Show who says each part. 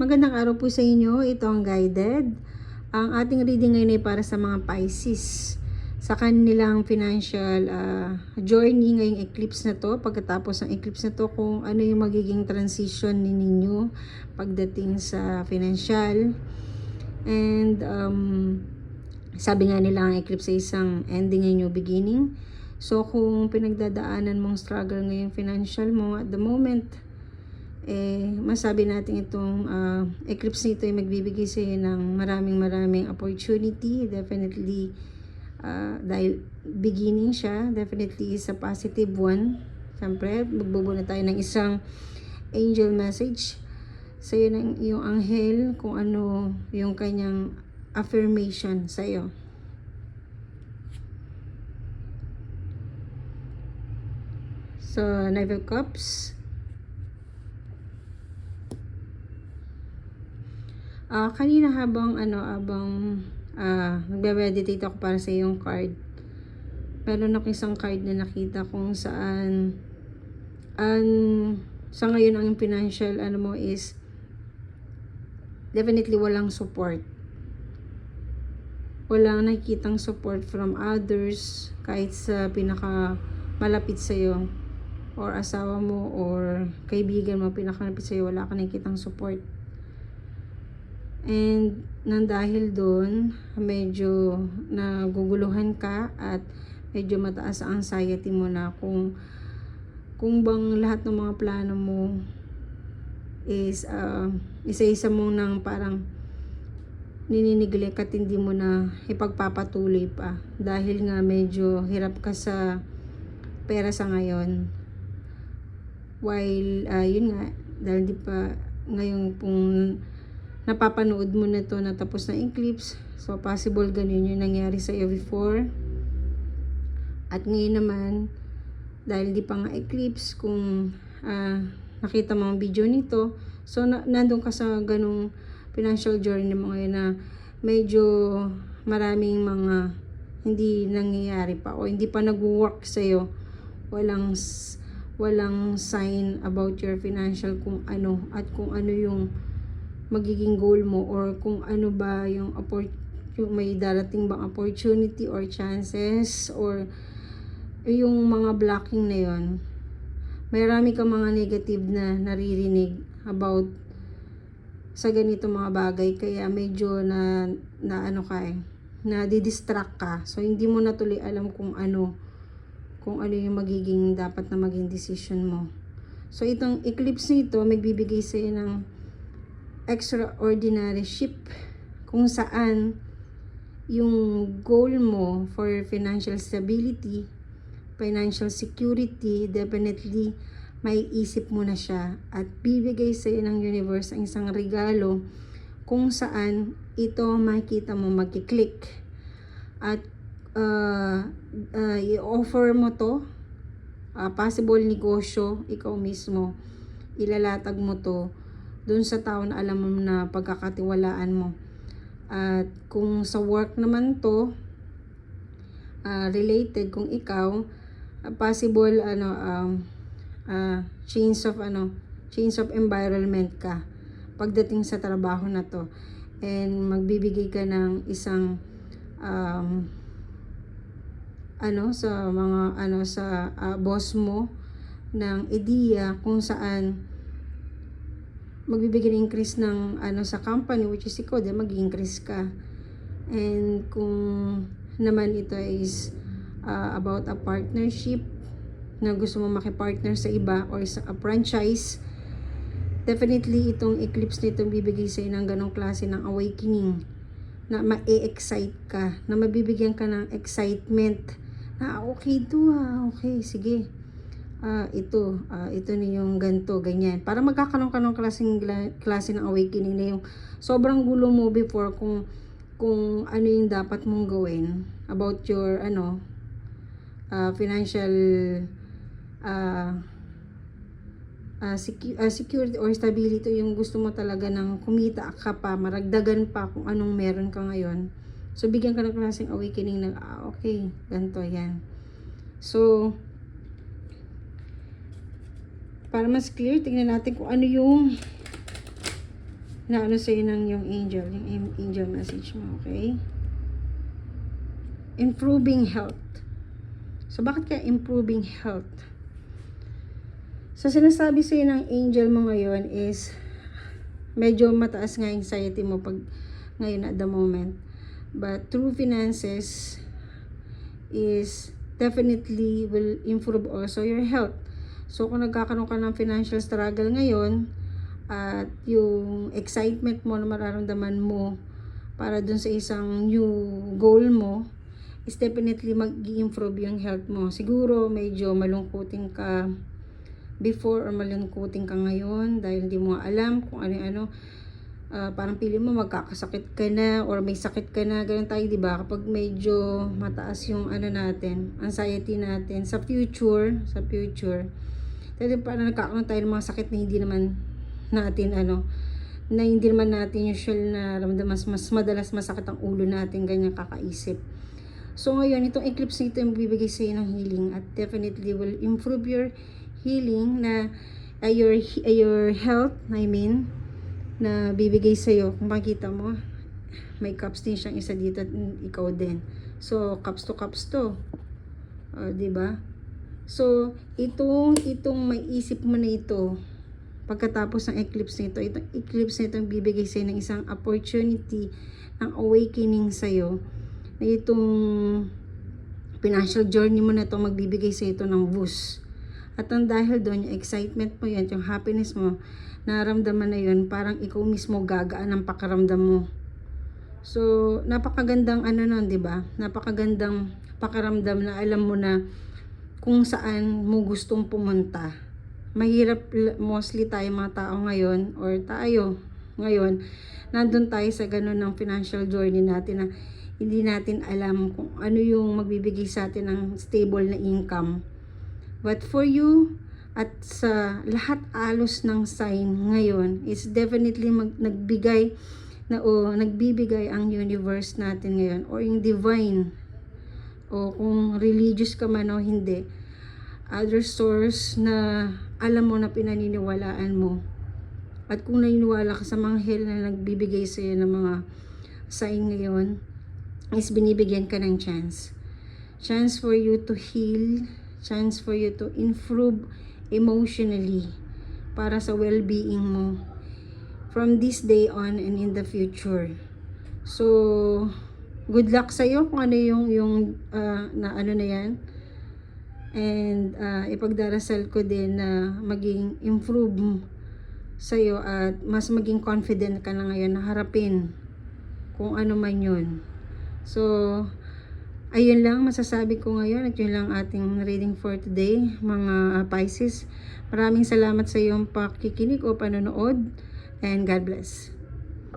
Speaker 1: Magandang araw po sa inyo. Ito ang guided. Ang ating reading ngayon ay para sa mga Pisces. Sa kanilang financial ah, journey ngayong eclipse na to, pagkatapos ng eclipse na to, kung ano yung magiging transition ni ninyo pagdating sa financial. And um, sabi nga nila ang eclipse ay isang ending and new beginning. So kung pinagdadaanan mong struggle ngayong financial mo at the moment, eh, masabi natin itong ah, eclipse nito ay magbibigay sa iyo ng maraming maraming opportunity. Definitely, ah, dahil beginning siya, definitely is a positive one. Siyempre, magbubuna tayo ng isang angel message sa iyo ng iyong anghel kung ano yung kanyang affirmation sa iyo. So, of Cups. Ah, kanina habang ano, habang ah, nagbe-meditate ako para sa yung card. Meron ako isang card na nakita kung saan an sa ngayon ang financial ano mo is definitely walang support. Walang nakikitang support from others kahit sa pinaka malapit sa iyo or asawa mo or kaibigan mo pinakalapit sa iyo wala ka nakikitang support. And nang dahil doon, medyo naguguluhan ka at medyo mataas ang anxiety mo na kung kung bang lahat ng mga plano mo is uh, isa-isa mo nang parang nininiglek at hindi mo na ipagpapatuloy pa. Dahil nga medyo hirap ka sa pera sa ngayon. While uh, yun nga dahil di pa ngayon pong napapanood mo na to na tapos na eclipse so possible ganun yung nangyari sa iyo before. At ngayon naman dahil di pa nga eclipse kung ah, nakita mo ang video nito so na, nandun ka sa ganung financial journey mo ngayon na medyo maraming mga hindi nangyayari pa o hindi pa nag-work sa'yo. Walang walang sign about your financial kung ano at kung ano yung magiging goal mo or kung ano ba yung, yung may darating bang opportunity or chances or yung mga blocking na yon may rami kang mga negative na naririnig about sa ganito mga bagay. Kaya medyo na, na ano ka eh na didistract ka. So hindi mo na tuloy alam kung ano kung ano yung magiging dapat na maging decision mo. So itong eclipse nito magbibigay sa ng extraordinary ship kung saan yung goal mo for financial stability, financial security, definitely may isip mo na siya at bibigay sa ng universe ang isang regalo kung saan ito makikita mo magkiklik at uh, uh, i-offer mo to uh, possible negosyo ikaw mismo ilalatag mo to dun sa tao na alam mo na pagkakatiwalaan mo. At kung sa work naman to, ah, related kung ikaw, ah, possible ano um, ah, change of ano, change of environment ka pagdating sa trabaho na to. And magbibigay ka ng isang um, ano sa mga ano sa ah, boss mo ng ideya kung saan magbibigay ng increase ng ano sa company which is ikaw din mag-increase ka. And kung naman ito is uh, about a partnership na gusto mo makipartner sa iba or sa a franchise definitely itong eclipse nito bibigay sa ng ganong klase ng awakening na ma-excite ka na mabibigyan ka ng excitement na "Ah, okay to ah okay sige ah ito, ah, ito na yung ganto, ganyan. Para magkakaroon ka ng klaseng, klase ng awakening na yung sobrang gulo mo before kung kung ano yung dapat mong gawin about your ano ah, financial ah ah, secu- ah, security or stability yung gusto mo talaga ng kumita ka pa, maragdagan pa kung anong meron ka ngayon. So, bigyan ka ng klaseng awakening na, ah, okay, ganito, yan. So, para mas clear, tingnan natin kung ano yung inaano sa'yo ng yung angel, yung angel message mo, okay? Improving health. So, bakit kaya improving health? So, sinasabi sa'yo ng angel mo ngayon is medyo mataas nga anxiety mo pag ngayon at the moment. But through finances is definitely will improve also your health. So, kung nagkakaroon ka ng financial struggle ngayon, at yung excitement mo na mararamdaman mo para dun sa isang new goal mo, is definitely mag-improve yung health mo. Siguro, medyo malungkutin ka before or malungkutin ka ngayon dahil hindi mo alam kung ano-ano. Ah, parang pili mo magkakasakit ka na or may sakit ka na, ganun tayo, di ba? Kapag medyo mataas yung ano natin, anxiety natin sa future, sa future, dahil parang nagkakaroon tayo ng mga sakit na hindi naman natin ano, na hindi naman natin usual na ramdam mas, mas madalas masakit ang ulo natin, ganyan kakaisip. So ngayon, itong eclipse nito yung bibigay sa ng healing at definitely will improve your healing na uh, your, uh, your health, I mean, na bibigay sa iyo. Kung makita mo, may cups din siyang isa dito at ikaw din. So, cups to cups to. Uh, 'di ba? So, itong itong may isip mo na ito, pagkatapos ng eclipse nito, itong eclipse nito bibigay sa ng isang opportunity ng awakening sa iyo na itong financial journey mo na ito magbibigay sa ito ng boost. At ang dahil doon, yung excitement mo yan, yung happiness mo, naramdaman na yun, parang ikaw mismo gagaan ang pakaramdam mo. So, napakagandang ano nun, di ba? Napakagandang pakaramdam na alam mo na kung saan mo gustong pumunta. Mahirap mostly tayo mga tao ngayon or tayo ngayon, nandun tayo sa ganun ng financial journey natin na hindi natin alam kung ano yung magbibigay sa atin ng stable na income. But for you, at sa lahat alos ng sign ngayon is definitely mag, nagbigay na o nagbibigay ang universe natin ngayon or yung divine o kung religious ka man o hindi other source na alam mo na pinaniniwalaan mo at kung naniniwala ka sa mga hell na nagbibigay sa iyo ng mga sign ngayon is binibigyan ka ng chance chance for you to heal chance for you to improve emotionally para sa well-being mo from this day on and in the future. So, good luck sa iyo kung ano yung yung ah, na ano na 'yan. And ah, ipagdarasal ko din na maging improve sa iyo at mas maging confident ka na ngayon na harapin kung ano man 'yun. So, ayun lang masasabi ko ngayon at yun lang ating reading for today mga Pisces. Maraming salamat sa iyong pakikinig o panonood and God bless.